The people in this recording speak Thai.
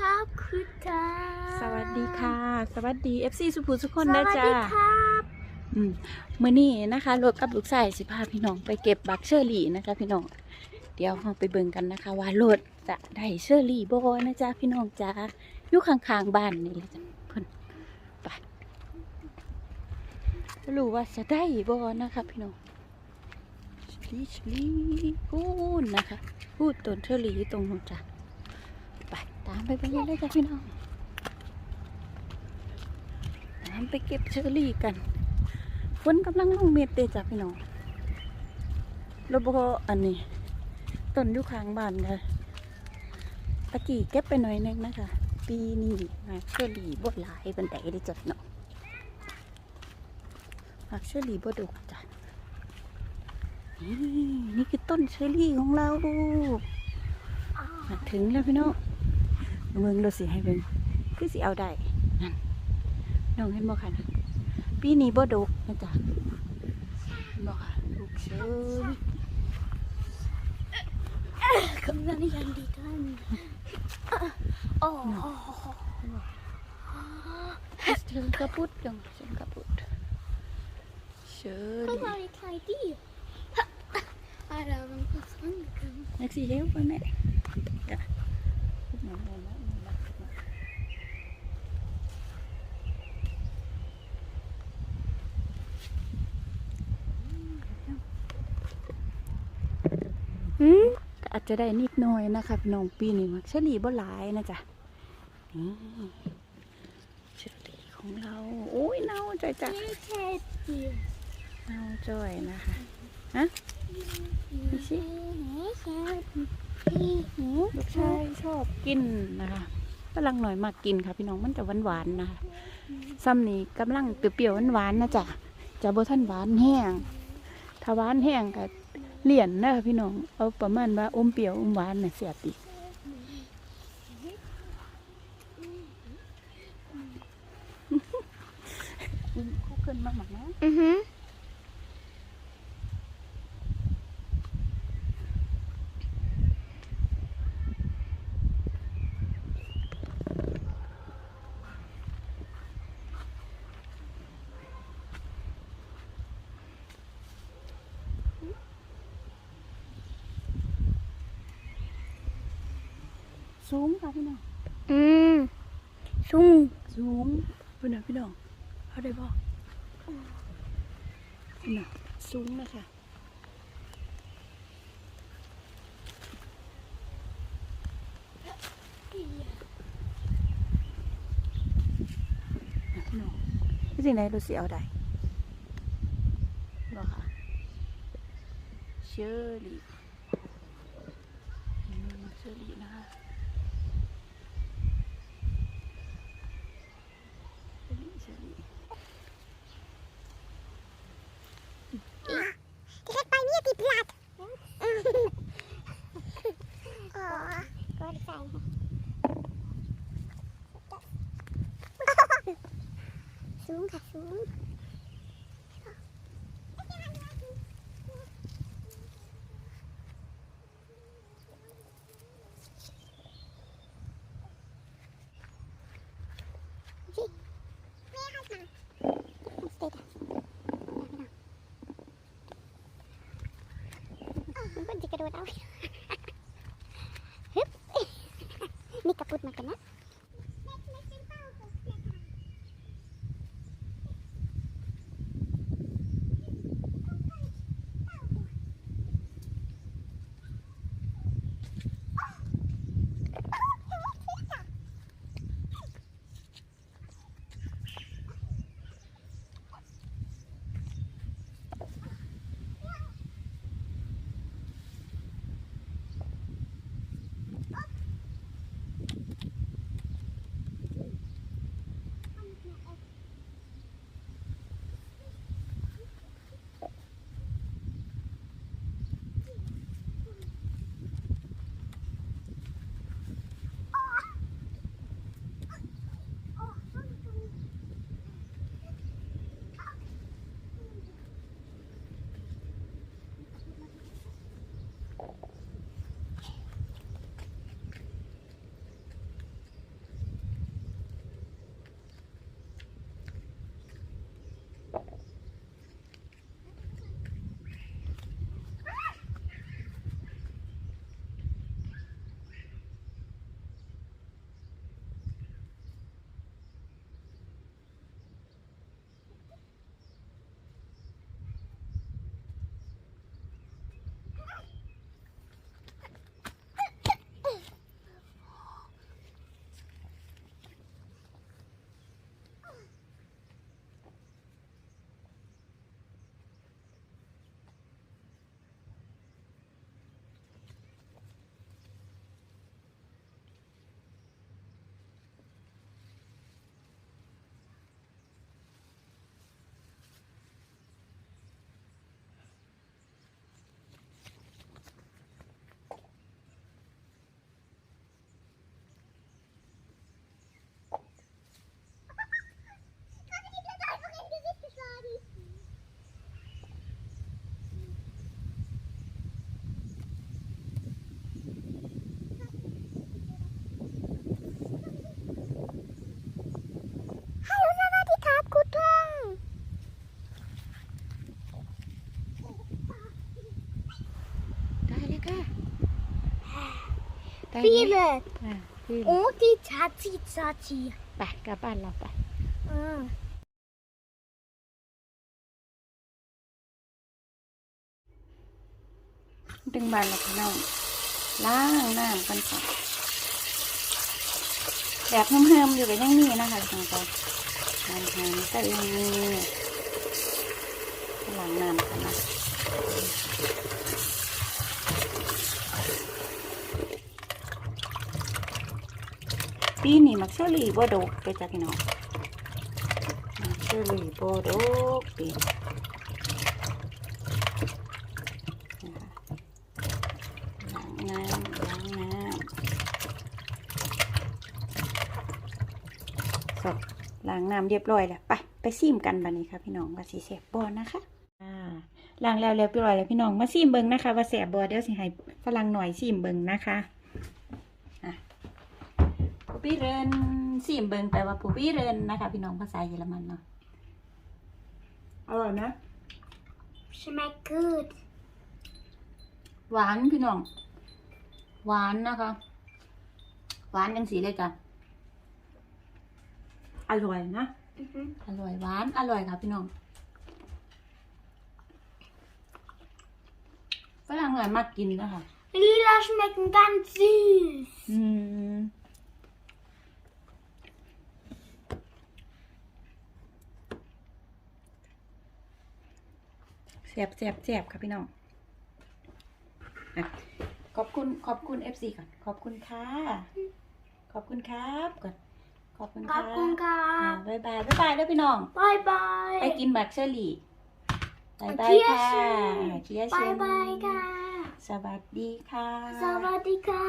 ครับคุณตาสวัสดีค่ะ สวัสดี FC สุภูทุกคนสนะวัสจ้าดีครับอืมมื้อนี้นะคะรถกับลูกชายสิพาพี่น้องไปเก็บบักเชอรี่นะคะพี่น้อง เดี๋ยวเราไปเบิ่งกันนะคะ ว่ารถจะได้เชอรี่บ่นะจ๊ะพี่น้องจ้าอยู่ข้างๆบ้านนี่แหละจ้ะเพิ่นไปรู้ว่าจะได้บ่นะคะพี่น้องเชอรี่เชอรี่พูนนะคะ พูดต้นเชอรี่อยู่ตรงนู้นจ้ะไป ตามไปเบิ่งกันเลยจ้ะพี่น้องตามไปเก็บเชอรี่กันฝนกำลังลงเม็ดเด้จ้ะพี่น้องแล้วก็อันนี้ต้นอยู่ข้างบ้านค่ะตะกี้เก็บไปหน่อยนึงนะคะ ปีนี้มาเชอรี่บดหลายบันไดได้จัดเนาะมาเชอรี่บดกจ้ะนี่นี่คือต้นเชอรี่ของเรามาถึงแล้วพี่น้อง เมืองเราสิให้เบิ่งคือสิเอาได้นั่นน้องเห็นบ่คะนะปีนี้บ่ดกนะจ๊ะเห็นบ่ค่ะลูกเชอรี่กำลังยันดีท่านโอ้ Ist schon kaputt, Junge, schon kaputt. ก็ Schön. มาในไทยดิอะไรมันก็ฟังกัน Mag sie helfen, ne? Ja. Guck mal, mal, mal, mal, mal, guck mal. หืมก็อาจจะได้นิดหน่อยนะคะพี่น้องปีนี้มักเฉลี่บ่หลายนะจ๊ะนี่เฉลี่ของเราโอ้ยเน่าจ่อยจ้ะไม่ใช่เดียวเน่าจ่อยนะคะ ฮะไม่ใช่ไม่ใช่พี่หูลูกชายชอบกินนะคะกำลังหน่อยมากกินค่ะ พี่น้องมันจะหวานๆนะคะซ้ำนี้กำลังเปรี้ยวๆหวานๆนะจ๊ะจะบ่ท่านหวานแห้งถ้าหวานแห้งก็เหลี่ยนนะคะพี่น้อง เอาประมาณว่าอมเปรี้ยวอมหวานน่ะเสียบอีกอืมเขาขึ้นมาหมักนะอือหื สูงค่ะพี่น้อง อืมซุ่มสูงพี่น้องพี่น้องเขาได้บอกพี่น้องสูงนะคะนะพี่น้องที่สิ่งไหนดูสิเอาได้บอกค่ะเชอรี่อืมเชอรี่นะคะ ที่ไปเนี่ยติดหลัดอ๋อก็ใส่ สูงค่ะสูง อาฮึบนี่กระปุดมากันนะ Bilen. อะพี่ Och die Tati Tati. ไปกลับบ้านเราไป Mm. ดึงบานเราพี่น้องล้างน้ำกันก่อนแบบเฮิมๆอยู่กับยังนี่นะคะพี่น้องก็น้ำเฮิมก็ยังมีล้างน้ำกันนะ ปีนี้มักเชอรี่บ่ดกไปจ้ะพี่น้องมักเชอรี่บ่ดกปีนี้นะคะล้างน้ำล้างน้ำสดล้างน้ำเรียบร้อยแล้วไปไปซิมกันบัดนี้ค่ะพี่น้องว่าสิแซ่บบ่นะคะอ่าล้างแล้วเรียบร้อยแล้วพี่น้องมาซิมเบิ่งนะคะ ว่าแซ่บบ่เดี๋ยวสิให้ฝรั่งหน่อยซิมเบิ่งนะคะอะ ผู้พี่เรนซิมเบิงแปลว่าผู้พี่เรนนะคะ พี่น้องภาษาเยอรมันเนาะอร่อยนะ Schmeckt gut. หวานพี่น้อง หวานนะคะ หวานยังสีเลยจ้ะอร่อยนะ Mhm. อร่อยหวานอร่อยค่ะพี่น้องฝรั่งอร่อยมากกินนะคะ Lila schmecken ganz süß. อืม เจ็บแสบแสบครับพี่น้องขอบคุณขอบคุณเอก่อน ขอบคุณค่ะ ขอบคุณครับก่อน ขอบคุณขอบคุณค่ะบ๊ายบายบ๊ายบายด้วยพี่น้องบายบายไปกินบักเชอรี่บายบายค่ะคียชิบายบายค่ะ สวัสดีค่ะ สวัสดีค่ะ